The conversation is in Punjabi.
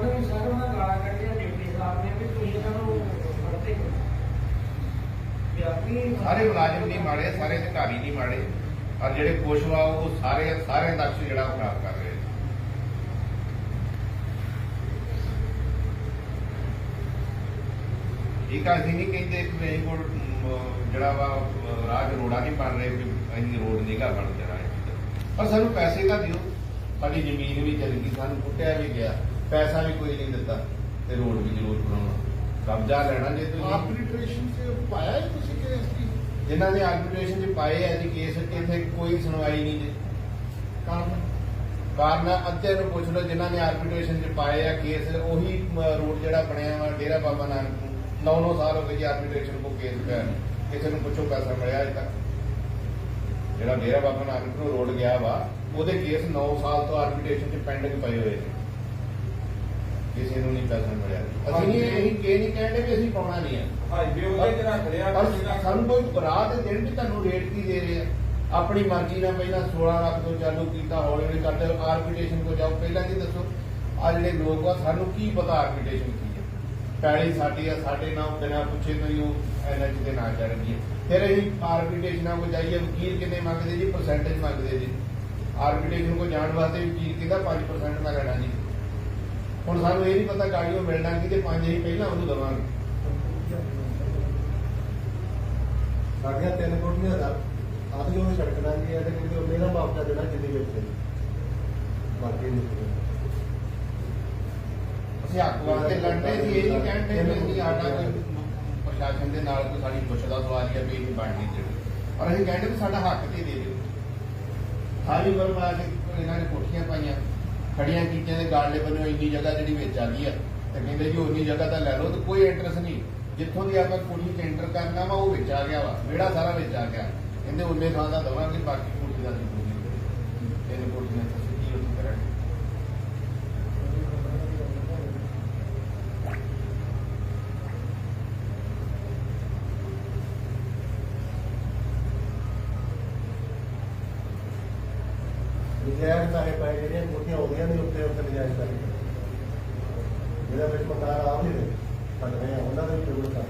ਉਹਨੇ ਵੀ ਸਰ ਉਹਨਾਂ ਗਾਲਾਂ ਕੱਢੀਆਂ ਡਿਪਟੀ ਸਾਹਿਬ ਨੇ ਵੀ ਤੁਸੀਂ ਇਹਨਾਂ ਨੂੰ ਫੜਦੇ ਕਿਉਂ? ਵੀ ਆਪਣੀ ਸਾਰੇ ਮੁਲਾਜ਼ਮ ਨਹੀਂ ਮਾੜੇ, ਸਾਰੇ ਅਧਿਕਾਰੀ ਨਹੀਂ ਮਾੜੇ। ਔਰ ਜਿਹੜੇ ਕੁਛ ਵਾ, ਉਹ ਸਾਰੇ ਸਾਰੇ ਦਾ ਜਿਹੜਾ ਖਰਾਬ ਕਰ ਰਹੇ ਠੀਕ ਆ ਅਸੀਂ ਨਹੀਂ ਕਹਿੰਦੇ ਕਿ ਅਸੀਂ ਕੋਲ ਜਿਹੜਾ ਵਾ ਰਾਜ ਰੋੜਾ ਨਹੀਂ ਬਣ ਰਹੇ ਕਿ ਅਸੀਂ ਰੋਡ ਨਹੀਂ ਘਰ ਬਣ ਜਾਣਾ ਪਰ ਸਾਨੂੰ ਪੈਸੇ ਤਾਂ ਦਿਓ। ਸਾਡੀ ਜ਼ਮੀਨ ਵੀ ਚਲ ਗਈ, ਸਾਨੂੰ ਕੁੱਟਿਆ ਵੀ ਗਿਆ। ਪੈਸਾ ਵੀ ਕੋਈ ਨਹੀਂ ਦਿੱਤਾ ਤੇ ਰੋਡ ਵੀ ਜ਼ਰੂਰ ਬਣਾਉਣਾ। ਕਬਜ਼ਾ ਲੈਣਾ ਜੇ ਤੁਸੀਂ। ਆਰਬਿਟ੍ਰੇਸ਼ਨ ਸੇ ਪਾਇਆ ਹੈ ਤੁਸੀਂ ਕੇਸ ਦੀ? ਜਿਨ੍ਹਾਂ ਨੇ ਆਰਬਿਟ੍ਰੇਸ਼ਨ 'ਚ ਪਾਏ ਆ ਜੀ ਕੇਸ ਇੱਥੇ ਕੋਈ ਸੁਣਵਾਈ ਨਹੀਂ ਜੀ। ਕਾਰਨ? ਕਾਰਨ ਅੱਧੇ ਨੂੰ ਪੁੱਛ ਲਓ ਜਿਨ੍ਹਾਂ ਨੇ ਆਰਬਿਟ੍ਰੇਸ਼ਨ 'ਚ ਪਾਏ ਆ ਕੇਸ ਉਹੀ ਰੂਟ ਜਿਹੜਾ ਬਣਿਆ ਵਾ ਡੇਰਾ ਬਾਬਾ ਨਾਨਕ ਨੂੰ। 9-9 ਸਾਲ ਹੋ ਗਏ ਜੀ ਆਰਬਿਟ੍ਰੇਸ਼ਨ ਕੋ ਕੇਸ ਪਿਆ। ਕਿਸੇ ਨੂੰ ਪੁੱਛੋ ਪੈਸਾ ਮਿਲਿਆ ਅਜੇ ਤੱਕ। ਜਿਹੜਾ ਡੇਰਾ ਬਾਬਾ ਨਾਨਕ ਨੂੰ ਰੋਡ ਗਿਆ ਵਾ ਉਹਦੇ ਕੇਸ 9 ਸਾਲ ਤੋਂ ਆਰਬਿਟ੍ਰੇਸ਼ਨ 'ਚ ਪੈਂਡਿੰਗ ਪਏ ਹੋਏ ਨੇ ਕਿਸੇ ਨੂੰ ਨਹੀਂ ਪੈਸਾ ਮਿਲਿਆ। ਅਸੀਂ ਨਹੀਂ ਇਹ ਇਹ ਨਹੀਂ ਕਹਿੰਦੇ ਵੀ ਅਸੀਂ ਪਾਉਣਾ ਨਹੀਂ ਆ। ਹਾਈਵੇ ਉਹਦੇ ਤੇ ਰੱਖ ਲਿਆ ਪਰ ਸਾਨੂੰ ਕੋਈ ਬਰਾਤ ਦੇ ਦਿਨ ਵੀ ਤੁਹਾਨੂੰ ਰੇਟ ਕੀ ਦੇ ਰਹੇ ਆ। ਆਪਣੀ ਮਰਜ਼ੀ ਨਾਲ ਪਹਿਲਾਂ 16 ਲੱਖ ਤੋਂ ਚਾਲੂ ਕੀਤਾ ਹੌਲੀ ਹੌਲੀ ਕਰਦੇ ਆਰਬਿਟ੍ਰੇਸ਼ਨ ਕੋ ਜਾਓ। ਪਹਿਲਾਂ ਕੀ ਦੱਸੋ ਆ ਜਿਹੜੇ ਲੋਕ ਆ ਸਾਨੂੰ ਕੀ ਪਤਾ ਆਰਬਿਟ੍ਰੇਸ਼ਨ ਕੀ ਹੈ ਪੈਲੀ ਸਾਡੀ ਆ ਸਾਡੇ ਨਾਲ ਬਿਨਾਂ ਪੁੱਛੇ ਤੋਂ ਹੀ ਉਹ ਐਨਐਚ ਦੇ ਨਾਂ ਚੜ ਗਈ ਹੈ। ਫਿਰ ਅਸੀਂ ਆਰਬਿਟ੍ਰੇਸ਼ਨਾਂ ਕੋ ਜਾਈਏ ਵਕੀਲ ਕਿੰਨੇ ਮੰਗਦੇ ਜੀ? ਪਰਸੈਂਟੇਜ ਮੰਗਦੇ ਜੀ। ਆਰਬਿਟ੍ਰੇਸ਼ਨ ਕੋ ਜਾਣ ਵਾਸਤੇ ਵਕੀਲ ਕਹਿੰਦਾ 5% ਮੈਂ ਲੈਣਾ ਜੀ। ਹੁਣ ਸਾਨੂੰ ਇਹ ਨਹੀਂ ਪਤਾ ਗਾੜੀਓ ਮਿਲਣਾ ਕਿ ਤੇ 5 ਹੀ ਪਹਿਲਾਂ ਉਹਨੂੰ ਦਵਾਂਗੇ। ਸਾਡੀਆਂ ਤਿੰਨ ਕੋਟੀਆਂ ਦਾ ਆਦਿ ਉਹ ਸੜਕ ਦਾਂਗੇ ਇਹਦੇ ਕਿਉਂਕਿ ਉਹ ਮੇਰਾ ਮੁਆਵਜ਼ਾ ਦੇਣਾ ਜਿੰਨੀ ਵਿੱਚ ਬਾਕੀ ਨਹੀਂ ਅਸੀਂ ਹੱਕ ਵਾਸਤੇ ਲੜਦੇ ਸੀ ਇਹ ਨਹੀਂ ਕਹਿੰਦੇ ਵੀ ਅਸੀਂ ਕੋਈ ਪ੍ਰਸ਼ਾਸਨ ਦੇ ਨਾਲ ਕੋਈ ਸਾਡੀ ਪੁੱਛ ਦਾ ਸਵਾਲ ਹੈ ਵੀ ਇਹ ਬਣ ਨਹੀਂ ਦੇਣੀ ਪਰ ਅਸੀਂ ਕਹਿੰਦੇ ਵੀ ਸਾਡਾ ਹੱਕ ਤੇ ਦੇ ਦਿਓ। ਸਾਰੀ ਬਣਾ ਕੇ ਇਹਨਾਂ ਨੇ ਕੋਠੀਆਂ ਪਾਈਆਂ। ਖੜੀਆਂ ਕੀਤੀਆਂ ਦੇ ਗਾਲੇ ਬੰਨੋ ਇੰਨੀ ਜਗ੍ਹਾ ਜਿਹੜੀ ਵਿੱਚ ਆ ਗਈ ਆ, ਤੇ ਕਹਿੰਦੇ ਜੀ ਉਨੀ ਜਗ੍ਹਾ ਤਾਂ ਲੈ ਲਓ ਤੇ ਕੋਈ ਇੰਟਰਸਟ ਨਹੀਂ। ਜਿੱਥੋਂ ਦੀ ਆਪਾਂ ਕੁੜੀ ਟੈਂਡਰ ਕਰਨਾ ਵਾ ਉਹ ਵਿੱਚ ਆ ਗਿਆ ਵਾ, ਵਿਹੜਾ ਸਾਰਾ ਵਿੱਚ ਆ ਗਿਆ। ਕਹਿੰਦੇ ਉਨੇ ਥਾਂ ਦਾ ਦਵਾਂਗੇ, ਬਾਕੀ ਕੋਠੀ ਦਾ ਨਹੀਂ। ਕੋਈ ਤਿੰਨ ਕੋਠੀਆਂ ਤੁਸੀਂ ਕੀ ਉੱਥੇ ਕਰਾਂਗੇ। ਨਜਾਇਜ਼ ਸਾਰੇ ਪਏ ਜਿਹੜੀਆਂ ਕੋਟੀਆਂ ਹੋ ਗਈਆਂ ਨੇ ਉੱਤੇ ਉੱਤੇ ਨਜਾਇਜ਼ ਸਾਰੇ ਜਿਹੜਾ ਵਿੱਚ ਬੰਦਾ ਆਪ ਨਹੀਂ ਰਹੇ ਸਾਡੇ ਉਹਨਾਂ ਦੇ ਵੀ ਜ਼ਰੂਰਤ ਆ।